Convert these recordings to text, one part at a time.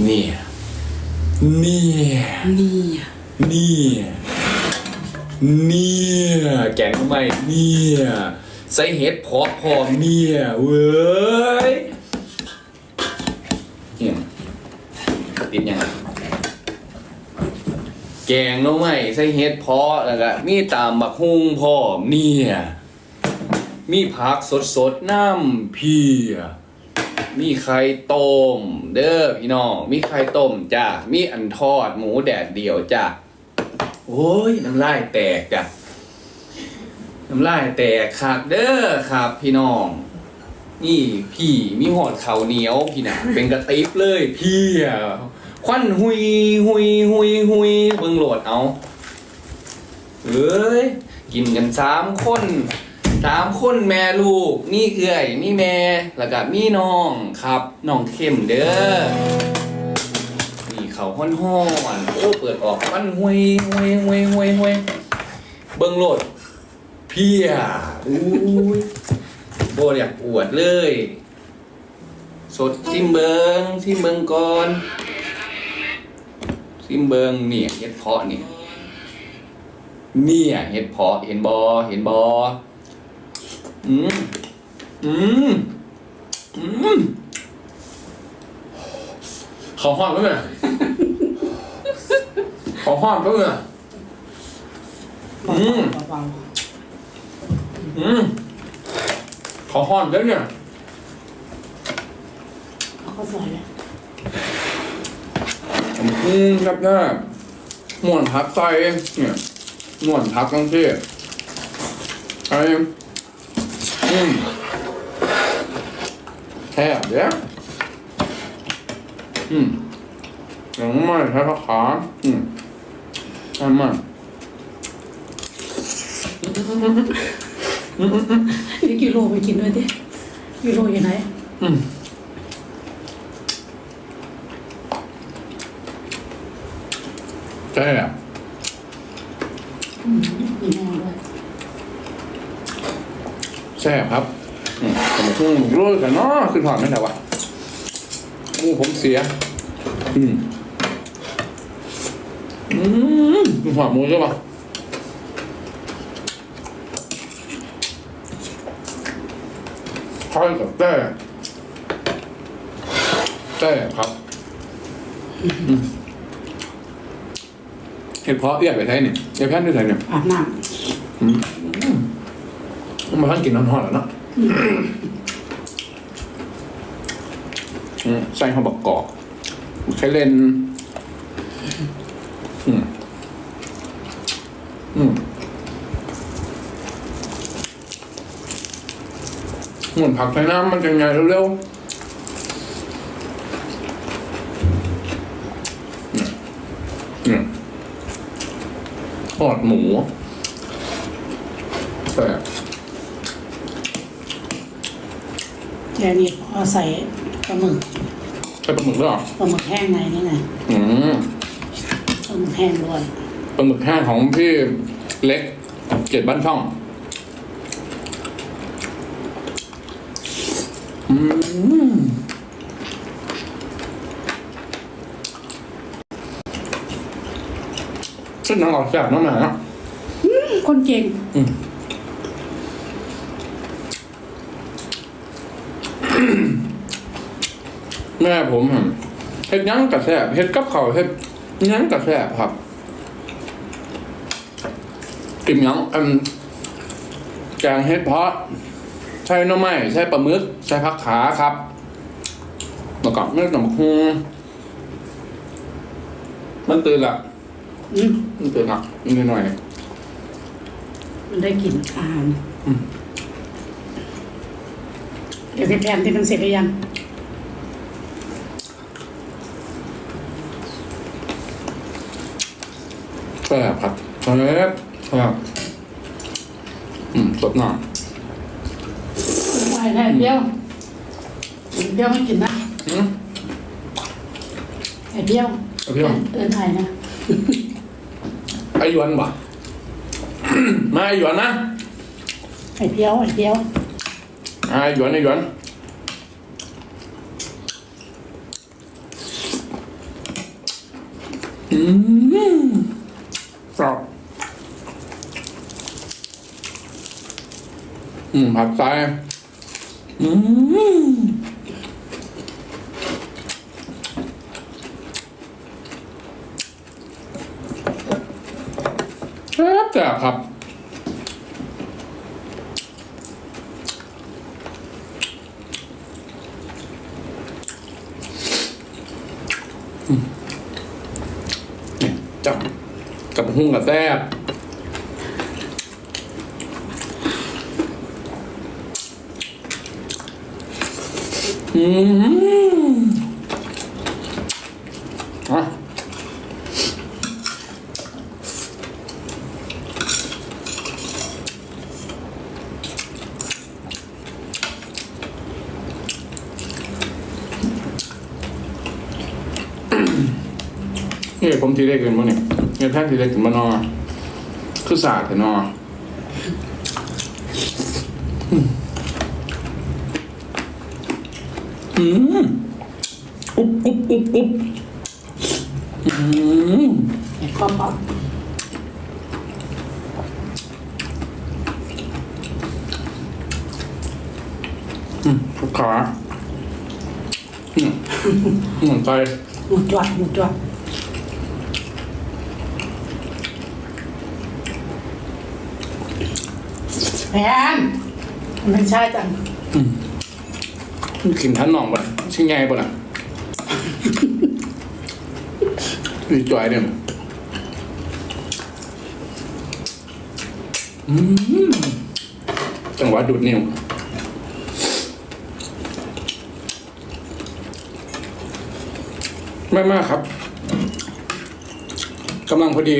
เนี่ย เนี่ยนี่เนี่ยเนี่ยแกงทำไมเนี่ยใส่เห็ดเพาะพร้อมเนี่ยเว้ยเนี่ยติดยังไงแกงหน้องใหม่ใส่เห็ดเพาะแล้วก็มีตามบักฮุ่งพร้อมเนี่ยมีผักสดๆน้ำเพีย มีไข่ต้ม เด้อพี่น้อง มีไข่ต้มจ้ะ มีอันทอดหมูแดดเดียวจ้ะ โอ้ยน้ำลายแตกจ้ะ น้ำลายแตกครับ เด้อครับ พี่น้อง นี่พี่มีหอดเขาเหนียวพี่นะเป็นกระติบเลยพี่อะควันหุยหุยหุยหุยเบิ่งโหลดเอาเอ้ยกินกันสามคน สามคนแม่ลูกนี่เอื่อยนี่แม่แล้วก็มีน้องครับน้องเข้มเด้อนี่เขาห้อนห้อนโอ้เปิดออกมันห่วยห่วยห่วยห่วยห่วยเบิ่งโหลดเพี่อะอู้ยโบอยากอวดเลย สดซิมเบิงซิมเบิงก่อนซิมเบิงเนี่ยเห็ดเพาะเนี่ยเนี่ยเห็ดเพาะเห็นบอเห็นบอ อืมอืมอืมเขาห้อนปะเนี่ยเขาห้อนปะเนี่ยอืมเบาอืมเขาห้อนแล้วเนี่ยๆเอาข้าวสวยเลยอืมครับหน้าม่วนพักใส่เนี่ยม่วนพักทั้งที่ไอ้ อืมแค่เดี๋ยวอืมยังไม่ใช้ผักขาอืมใช่ไหมพี่กิโลไปกินด้วยดิกิโลอยู่ไหนอืมใช่อะ อืมมีแม่ด้วย แซ่บครับอืมผมคงรู้แต่เนาะขึ้นหอดไม่ได้วะมูผมเสีย อืมอืมขึ้นหอดมูใช่ปะค่อยกับแต้แต้ครับอืมเห็ดเพาะเอี้ยไปไทยเนี่ยเอ้ยแพนด้วยไทยเนี่ยอาบน้ มาท่านกินน้ำทอดแล้วเนาะอืมใส่ข้าวบักกอกใช้เลนอืม อืมเหมือนผักใส่น้ำมันจะไงเร็วๆเนี่ยเนี่ยทอดหมูแต่ำ แค่นี้พอใส่ปลาหมึกใช่ปลาหมึกด้วยเหรอปลาหมึกแห้งในนี่ไงอืมปลาหมึกแห้งด้วยปลาหมึกแห้งของพี่เล็กเจ็ดบ้านช่อง อืมเส้นน้ำออกแซ่บน้ำหนานะคนเก่ง แม่ผมอะเฮ็ดหยั้งกับแซ่บเฮ็ดกับเขาวเฮ็ดหยั้งกับแซ่บครับกินหยังอืมแกงเฮ็ดเพาะใช่หน้ำไม้ใช่ปลาหมึกใช่ผักขาครับแล้วก็เนื้อหนังฮูมันตื่นละอืมมันตื่นละนิดหน่อยมันได้กลิ่นอาหารอืมเดี๋ยวพี่แพนที่มันเสร็จหรือยัง ซ่บครับแซ่บแซ่บอืมสดหน่อยไหวแล้วเปรี้ยวเปรี้ยวไม่กินนะอืมไอ้เปรี้ยวไอ้เปรี้ยวเอินไทยนะไอ้หยวนบ่ มาไอ้หยวนนะไอ้เปรี้ยวไอ้เปรี้ยวไอ้หยวนไอ้หยวนอืมกรอบ อืมผักใจอืมแซ่บแซ่บครับจับกับหุ้งกับแซ่บ อืมอะนี่ผมทีได้กินมั้งเนี่ยเนี่ยแท่งทีได้กินมานอคือสาดแต่นออืม อุ๊บอุ๊บอุ๊บอุ๊บอืมความบอกอืมทุกขาอืมอืมใจหมูจวดหมูจวดแพนไม่ใช่จังกินท่านหน่องบ่ะชิ้นใหญ่บ่ะ น่ะดีจ่อยเนี่ยอืมจังหวะดูดนิ้วไม่มากครับกำลังพอดี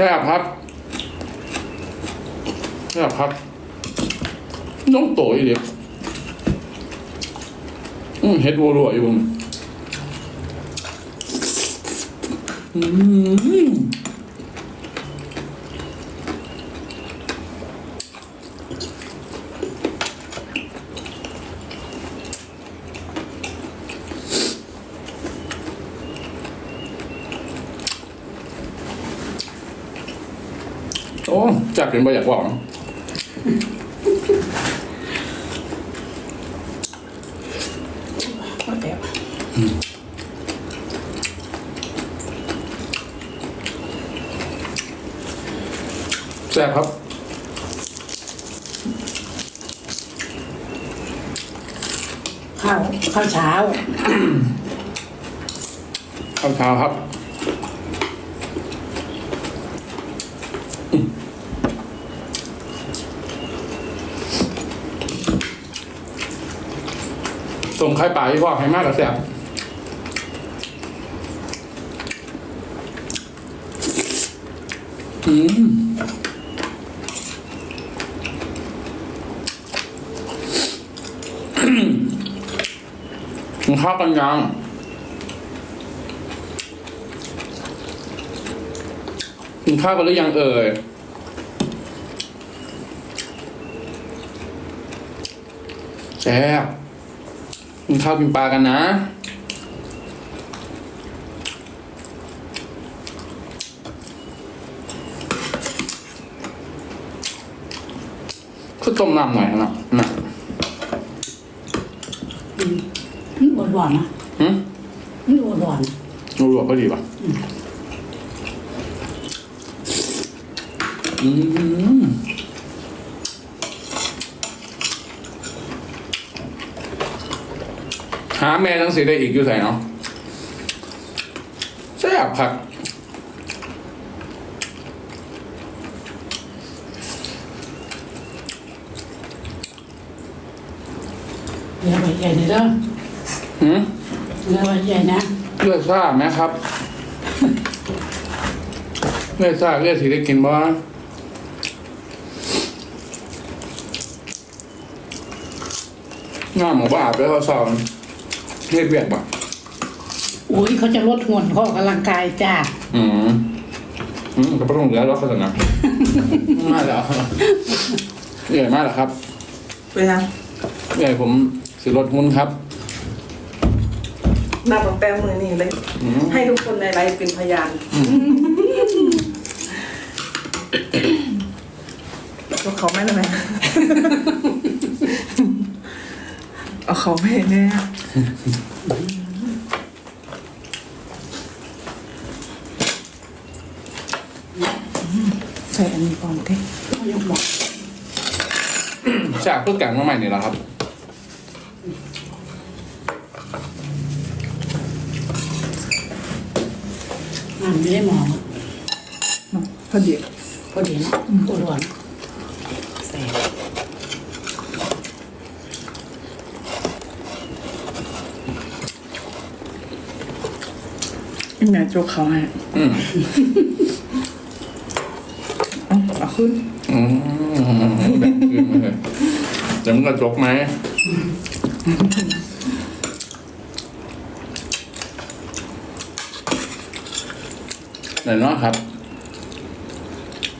ใช่ครับใช่ครับ น้องโตอีเดียวอืมเฮ็ดวัวรัวอยู่ผมอืมโอ้ จับเป็นใบอยากบอกก็เดี๋ยวแซ่บครับ ข้าวข้าวเช้า ข้าวเช้าครับ ส่งไข่ป่าที่พ่อให้มากกับแซ่บอืมกินข้าวกันยังกินข้าวกันหรือยังเอ่ยแซ่บ ข้าวกินปลากันนะ คือต้มน้ำหน่อยนะนะนี่หวานหวานๆนะหืมนี่หวานหวานรู้หรอก็ดีป่ะอืม แม่ทั้งสีได้อีกอยู่ใส่เนาะแซ่บผักเนื้อใบใหญ่เลยเด้อหืมเนื้อใบใหญ่นะเลือดซ่าไหมครับเลือดซ่าเลือดสีได้กินบ่งามหมูบ้าไปเขาสอน เฮ็ดเวียกบ่อุ้ยเขาจะลดหุ่นเขาออกกำลังกายจ้าอืมอืมก็ไม่ต้องเหลือแล้วเขาจะนะมาแล้วเหนื่อยมากแล้วครับเป็นยังเหนื่อยผมซื้อรถหุ้นครับหน้าปลาแป้งมือนี่เลย อืมให้ทุกคนในไลฟ์เป็นพยานยกเขาไม่ได้ไหม เอาเขาไม่แน่ใส่อันนี้ก่อนเท่ไม่ยกบอกจากเพื่อแกงมาใหม่นี่แหละครับมันไม่ได้มองอะพอดีพอดีเนาะปวดหัวเนอะแสบ อี แม่โจกเขาให้อืมเอาเอาขึ้นอืมแบบคืนมาเลยเดี๋ยวมันก็จกไหมไหนเนาะครับ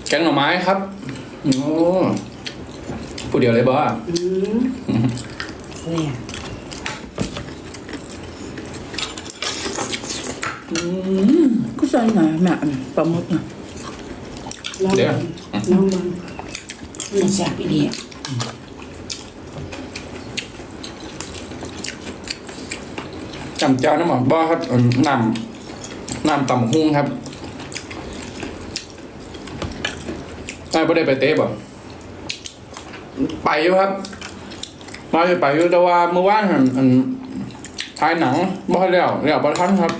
แกงหน่อไม้ครับ โอ้ผู้เดียวเลยบ่า อืมแสบก็ใส่ไหนแม่อันปลาหมึกน่ะลองเดี๋ยวลองมันมันแสบอีดีอะจำเจ้าน้ำหมอกบ่ครับอืมน้ำน้ำตำหุ้งครับได้บ่ได้ไปเตะบ่ไปอยู่ครับมาจะไปอยู่แต่ว่าเมื่อวานอันอันถ่ายหนังบ่ให้แล้วแล้วบ่ทันครับ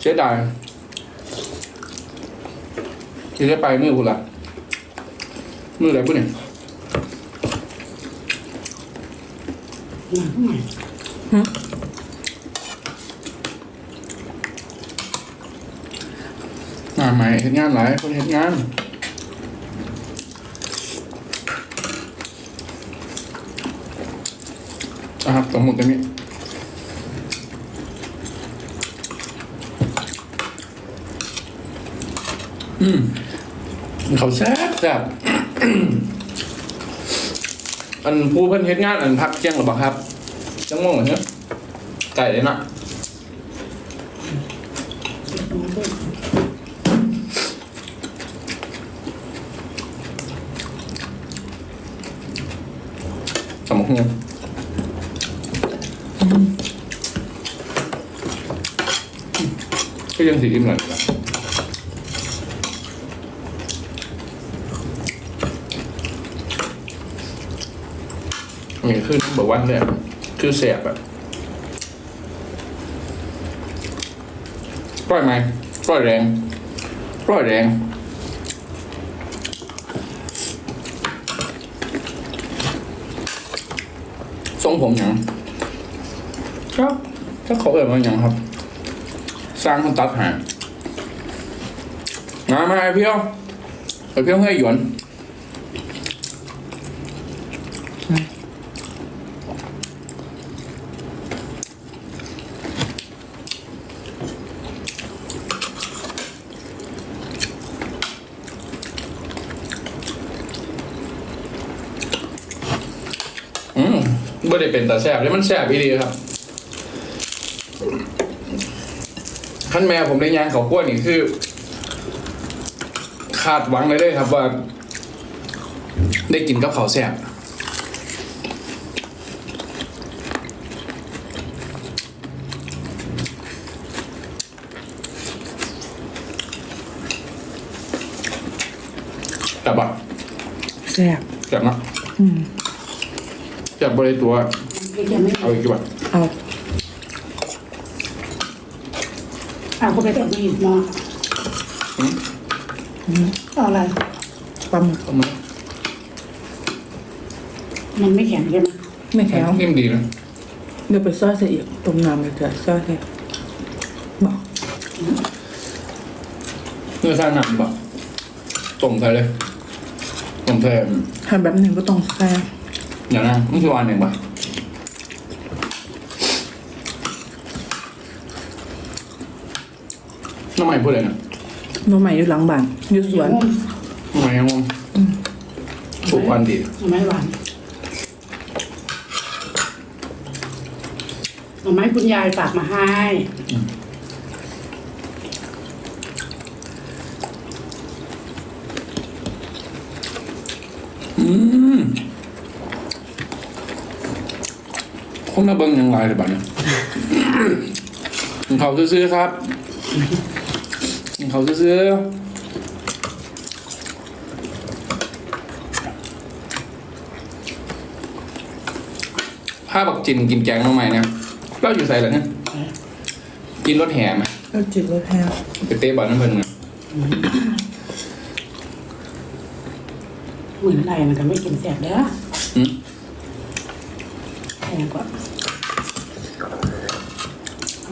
เสียดายที่ จะไปมือกูละมืออะไรปุ๊เนี่ยมันก็มันงานใหม่เฮ็ดงานหลายคนเฮ็ดงานนะครับสมมุติตรงนี้ เขาแซ่บแซ่บอันผู้เพิ่นเฮ็ดงานอันพักเที่ยงหรือเปล่าครับจังงงเหรอเนี่ยไก่เลยนะลองด้วยสมองก็ยังสีอิ่มหน่อยนะ นี่คือบอกว่าเนี่ย คือแสบแบบร่อยไหมร่อยแรงร่อยแรงทรงผมหยังครับถ้าเขาเอ่ยมาหยังครับ สร้างคนตัดหามามาไอเพียวไอเพียวให้หยวนอืม ไม่ได้เป็นตาแสบเลยมันแสบอีดีครับท่านแม่ผมได้ยางเขาขั้วนี่คือ คาดหวังเลยเลยครับว่า ได้กินกับเขาวแสบแต่บะแซ่บแสบเนาะอืม แสบบริตัวพี่จะไม่เอาอีกดีกว่าเอาเอาก็ไปตัดมีดมาเอาอะไรปลาหมึกเอามามันไม่แข็งใช่ไหมไม่แข็งนิ่มดีนะเดี๋ยวไปซอยใส่อีกต้มน้ำเลยเถอะซอยใส่บอกเนื้อสร้างหนังปะต้มใส่เลยต้มใส่ทำแบบนี้ก็ต้องแซ่บ อย่างนั้นไม่ใช่วานเองปะน้ำใหม่พูดเลยนะหน้องใหม่อยู่หลังบ้านอยู่สวนทำไมครับผมทุกวันดีหน่อไม้หวานหน่อไม้คุณยายฝากมาให้ อืม คนมาเบิ้งยังไงเลยบ้าเนี่ยกินเขาวซื้อๆครับกินเขาวซื้อๆผ้าบักจินกินแกงมาใหม่เนี่ยเราอยู่ใส่เหรอเนี่ยกินรถแห่ไหมก็จิตรถแพ้ไปเตะบอลนั่นเพิ่นไงเหมือนไรมันก็ไม่กินแสบเด้อ อืม แพงกว่า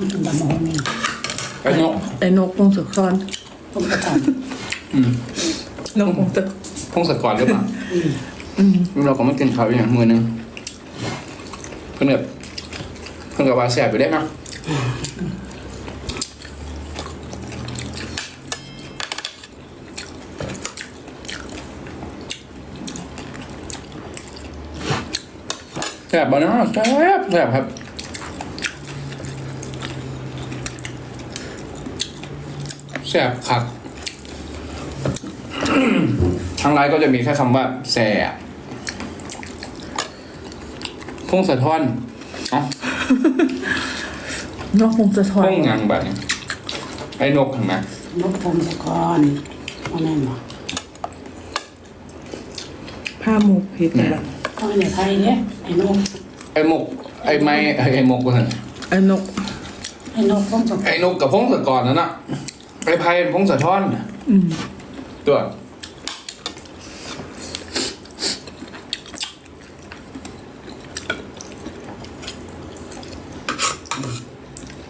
ต้องกินตะมองนี่ไปนกไอ้นกพงศกรต้มกระป๋องอืมนกพงศกรพงศกรหรือเปล่าอืมอืมเราก็ไม่กินเขาวอย่างมือหนึงเพิ่นแบบเพิ่นกับว่าแสบไปได้เนาะแสบบ่เนาะแสบแสบครับ แสบคักทางไลน์ก็จะมีแค่คำว่าแสบพงสะท้อนเอ้านกพงศธพรงหยังแบบนี้ไอ้นกเห็นไหมนกพงศกรเอาแน่นบ่ผ้าหมูพิษอะไรเอาในไทยเนี่ยไอ้นกไอ้มก ไอ้ไม้ไอ้ไอ้มกก็เห็นไอ้นกไอ้นกพงศกรไอ้นกกับพงศกรนั่นน่ะไอ้ไพ่พงสะท้อนอืมตัว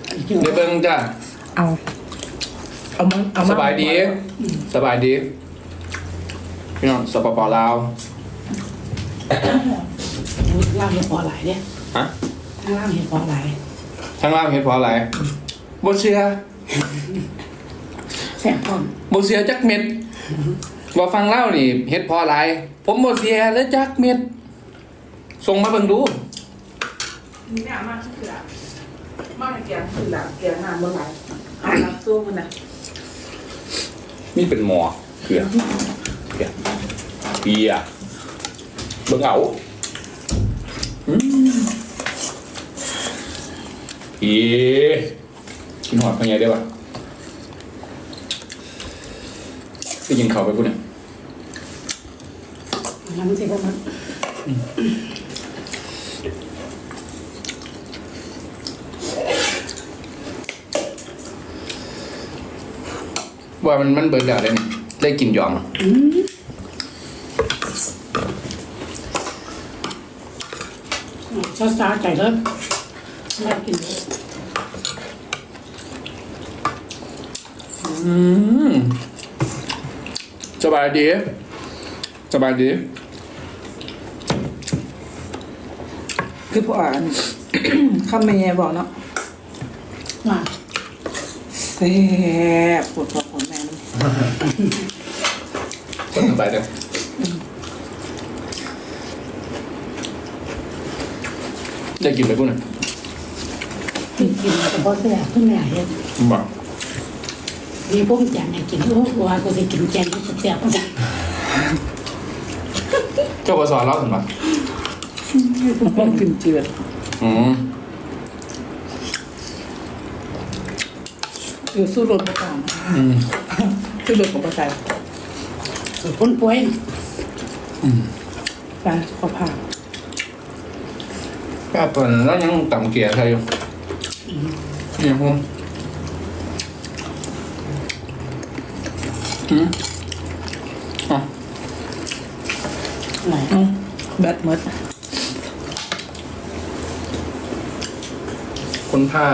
ไอ้เจ้าเดี๋ยวเบิ่งจ้าเอา เอามาเอามาสบายดี สบายดี พี่น้องสปปลาวล่างเห็ดพอหลายเนี่ยฮะข้างล่างเห็ดพอหลายทางล่างเห็นเพราะอะไรบ่เสีย แสบต้นบ่เสียจักเม็ดว่าฟังเล่านี่เฮ็ดเพราะอะไรผมบ่เสียเลยจักเม็ดส่งมาเบิ่งดูนี่เนี่ยมาเกลือมาเกลือเกลือเกลือน้ำเมื่อไหร่เอาน้ำสู้มันนะนี่เป็นหมอเกลือเกลือเบียร์เบิ่งเอาอืมอีกินหอดพังไงได้ปะ ไปกินข้าวไปกูเนี่ยน้ำสิก็มันว่ามันมันเบิดแล้วได้นี่ได้กินยอมอืมช้าๆใจเลิกไม่กินเลยอืม สบายดี สบายดี คือพวกอ่านคำแม่บอกเนาะว่าแซ่บปวดท้องของแม่มันสบายเด้อได้กินไปกูเนี่ยกินกินแต่พอแสบขึ้นแม่เห็นบอก มีพวกแจงให้กินโอ้ว่ากูจะกินแจงที่แสบๆก็จะเจ้าบสอนเล่าถึงปะต้องกินเจือดอืมคือสู้รถประกันอืมสู้รถของประกันคนป่วยไปขอผ่าแป๊บเปิดแล้วยังต่ำเกียร์ใครอยู่เนี่ยผ อืมอ๋ออะไรเอาแบตหมดคนผ้า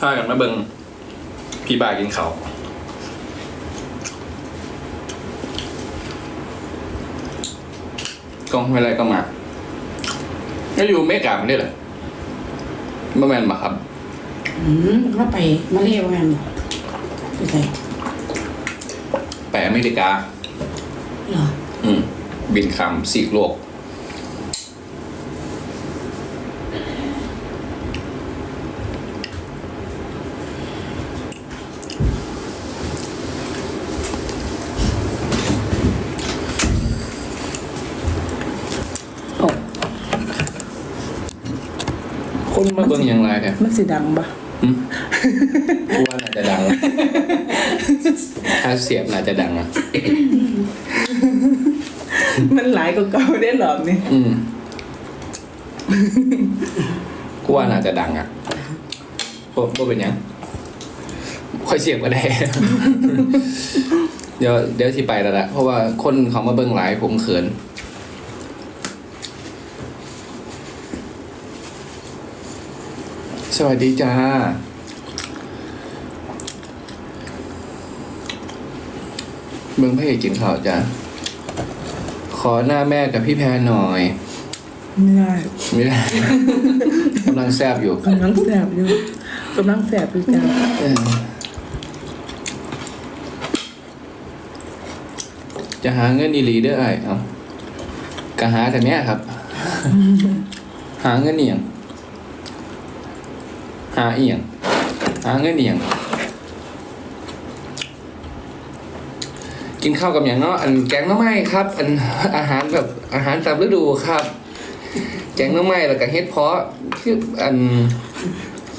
ผ้ากันมาเบิงพี่บากินเขาวกล้องไม่ไรก็มาก็อยู่เมกาไม่ได้เหรอบ่แมนมาครับ อืมเข้าไปมาเรียกว่าไงไปใส่ไปอเมริกา เหรอ อืม บินคำสี่โลกโอ้คนมาเบิ่งอย่างไรเนี่ยมันสิดังปะอืม กูว่าน่าจะดัง ถ้าเสียบน่าจะดังอะมันหลายกว่าเก่าได้หรอกนี่อืมกูว่าน่าจะดังอะบ่บ่เป็นหยัง ค่อยเสียบก็ได้ เดี๋ยวเดี๋ยวที่ไปแล้วละเพราะว่าคนเขามาเบิ่งหลายผมเขิน สวัสดีจ้าเบิ่งพระเอกกินข้าวจ้าขอหน้าแม่กับพี่แพรหน่อย ไม่ได้ไม่ได้ กำลังแซบอยู่กำลังแสบอยู่กำลังแสบอยู่จ้าเออจะหาเงินอีหลีเด้อไอ้เอากะหาแต่เนี้ยครับ หาเงินเอียง หาเอียงหาเงินเอียงกินข้าวกับอย่างเนาะอันแกงน้ำไม้ครับ อันอาหารแบบอาหารตามฤดูครับ แกงน้ำไม้แล้วก็เฮ็ดเพาะคืออัน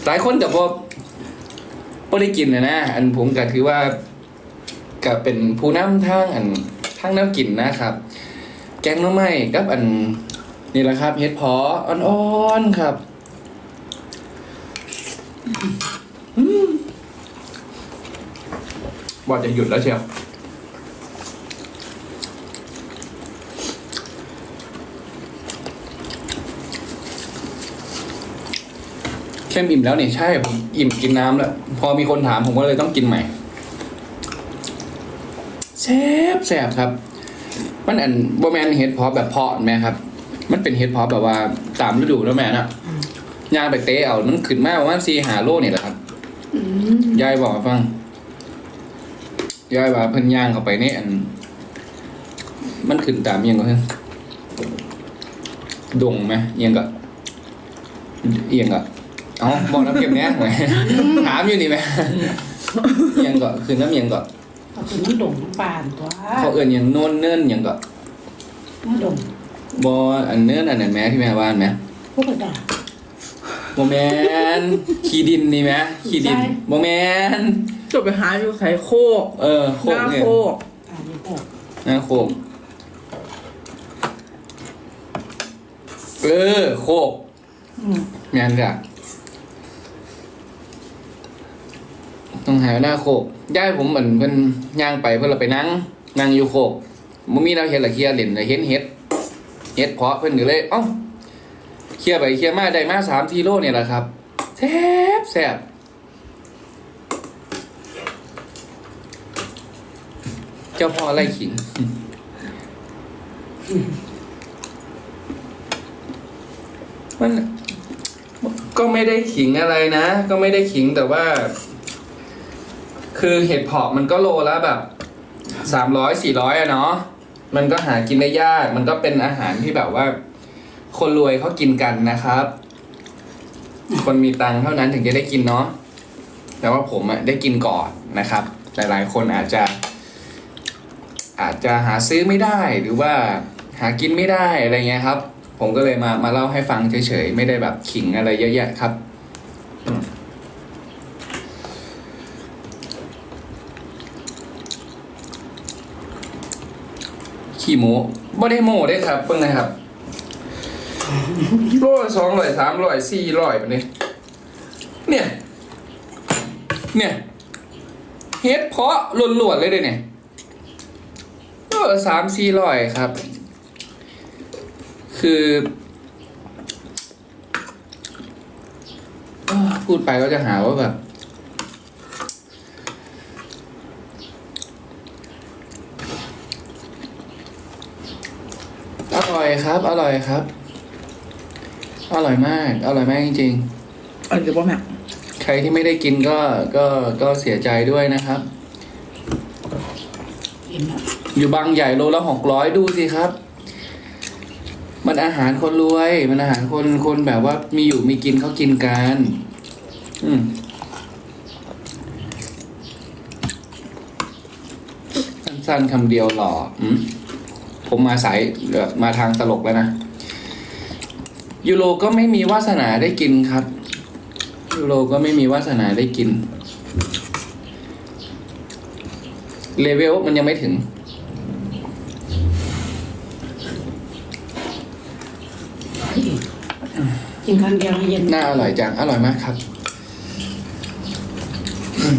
หลายคนแต่พอพอได้กินนะนะ อันผมก็ถือว่าก็เป็นผู้นำทางอันทางแนวกินนะครับ แกงน้ำไม้กับอันนี่แหละครับเฮ็ดเพาะอ่อนๆครับ ว่าจะหยุดแล้วเชียวเข้มอิ่มแล้วเนี่ยใช่ผมอิ่มกินน้ำแล้ว พอมีคนถามผมก็เลยต้องกินใหม่แซ่บแซ่บครับ มันอันโบแมนเฮ็ดพาะแบบเพาะแม่ครับ มันเป็นเฮ็ดพาะแบบว่าตามฤดูแล้วแม่น่ะ ย่างไปเตะเอามันขึ้นมาประมาณสี่หาโลนี่แหละครับอืมยายบอกให้ฟังยายว่าเพิ่นย่างเข้าไปในอัน มันขึ้นตามเอียงก็เพิ่นดงไหมเอียงก็เอียงก็เอ้าบอกน้ำเก็บเนี้ยถามอยู่นี่ไหมเอียงก็คือน้ำเอียงก็ก็คือน้ำดงน้ำปานตัวเขาเอื่นอย่างโน่นเนิ่นเอียงก็น้ำดงบออันเนิ่นอันนั้นแม่ที่แม่ว่านไหมพวกกระดาษ บอแมนขี้ดินนี่ไหมขี้ดินใช่บอแมนจบไปหาอยู่ไสโคกเออโคหกน้าเนี่ยโคกอ่านนี้พวกหน้าโคกเออโคกอืมแมนจ้ะต้องหาหน้าโคกย่ายผมเหมือนเพิ่นย่างไปเพื่อเราไปนั่งนั่งอยู่โคกมันมีเราเห็นละเคลียร์เล่นละเห็นเฮ็ดเฮ็ดเพาะเพิ่นก็เลยเอ้าเค ลียร์ไปเคลียร์มาได้มาสามทีโลเนี่ยแหละครับแซ่บแซ่บเจ้าพ่อไล่ขิงมันก็ไม่ได้ขิงอะไรนะ ก็ไม่ได้ขิงแต่ว่า คือเห็ดเผาะมันก็โลละแบบสามร้อยสี่ร้อยอะเนาะมันก็หากินได้ยาก มันก็เป็นอาหารที่แบบว่า คนรวยเขากินกันนะครับ คนมีตังค์เท่านั้นถึงจะได้กินเนาะแต่ว่าผมอะได้กินก่อนนะครับ หลายๆ คนอาจจะ อาจจะหาซื้อไม่ได้หรือว่าหากินไม่ได้อะไรเงี้ยครับ ผมก็เลยมามาเล่าให้ฟังเฉยๆ ไม่ได้แบบขิงอะไรเยอะแยะครับขี้โมบ่ได้โมได้ครับเพิ่งนะครับ โลละสองร้อยสามร้อยสี่ร้อยแบบนี้เนี่ย เนี่ย เฮ็ดเพาะล้วนๆเลยเด้เนี่ยก็สามสี่ร้อยครับ คือเอ้อพูดไปก็จะหาว่าแบบอร่อยครับ อร่อยครับ อร่อยมาก อร่อยมากจริงอันจะบ่แม่ๆครที่ไม่ได้กินก็ก็ก็เสียใจด้วยนะครับกินแล้วอยู่บางใหญ่โลละหกร้อยดูสิครับ มันอาหารคนรวย มันอาหารคนคนแบบว่ามีอยู่มีกินเขากินกัน อืมสั้นๆคำเดียวหล่ออืมผมมาสายแบบมาทางตลกแล้วนะ ยูโรก็ไม่มีวาสนาได้กินครับ ยูโรก็ไม่มีวาสนาได้กิน เลเวลมันยังไม่ถึง กินครั้งเดียวให้เย็น น่าอร่อยจัง อร่อยมากครับอืม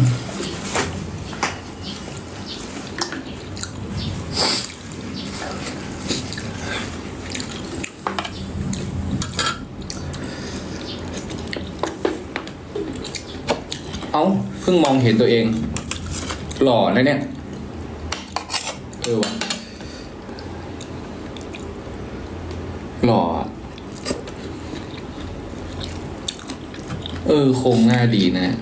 เอาเพิ่งมองเห็นตัวเอง หล่อนะเนี่ยเออว่ะหล่ออะเออโครงหน้าดีนะ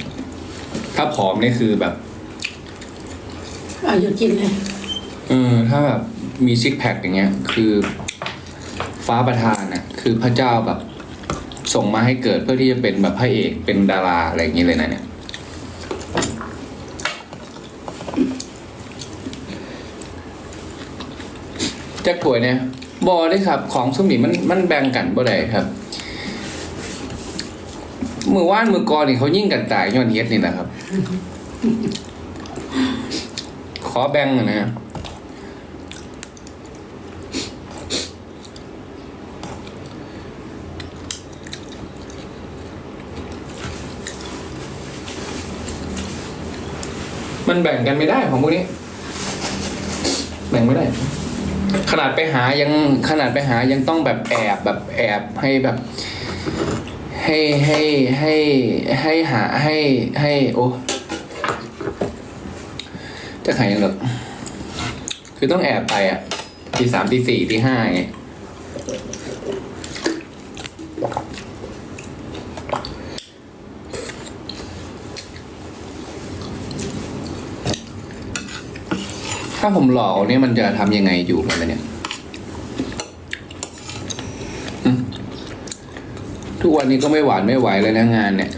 ถ้าผอมนี่คือแบบอายุกินเลยเออถ้าแบบมีซิกแพคอย่างเงี้ย คือ ฟ้าประทานน่ะ คือพระเจ้าแบบ ส่งมาให้เกิดเพื่อที่จะเป็นแบบพระเอกเป็นดาราอะไรอย่างเงี้ยเลยนะเนี่ย จักถวยเนี่ยบอได้ครับ ของสมนีมันมันแบ่งกันบ่ได้ครับมือว่านมือกอนี่เขายิ่งกันตายย้อนเฮ็ดนี่นะครับ ขอแบ่งนะมันแบ่งกันไม่ได้ของพวกนี้ แบ่งไม่ได้ ขนาดไปหายังขนาดไปหายังต้องแบบแอบแบบแอบให้แบบ ให้ให้ให้ให้หาให้ให้โอ้จะขายยังหรอคือต้องแอบไปอะตีสามตีสี่ตีห้าไง ถ้าผมหลอกเนี่ยมันจะทำยังไงอยู่กันเนี่ยทุกวันนี้ก็ไม่หวานไม่ไหวเลยนะงานเนี่ย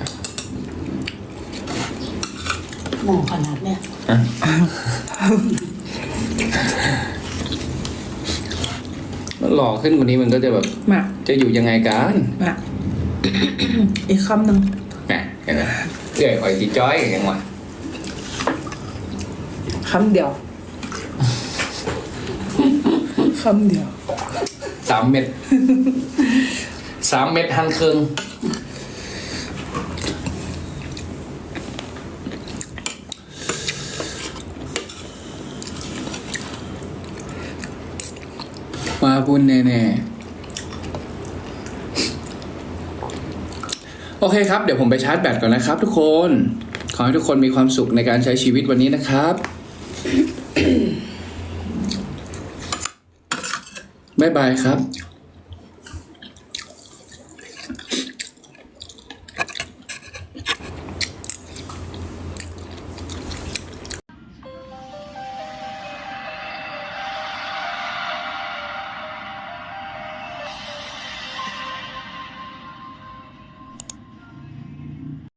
หมอขนาดเนี้ยมันหล่อขึ้นกว่านี้มันก็จะแบบ มาจะอยู่ยังไงกันมาอีกคำหนึ่งแหมเห็นไหมเอื่อยอ่อยจีจ้อยอย่างวะคำเดียว คำเดียวสามเม็ดสามเม็ดหันครึ่งมาบุญแน่ๆ โอเคครับ เดี๋ยวผมไปชาร์จแบตก่อนนะครับทุกคน ขอให้ทุกคนมีความสุขในการใช้ชีวิตวันนี้นะครับบ๊ายบายครับ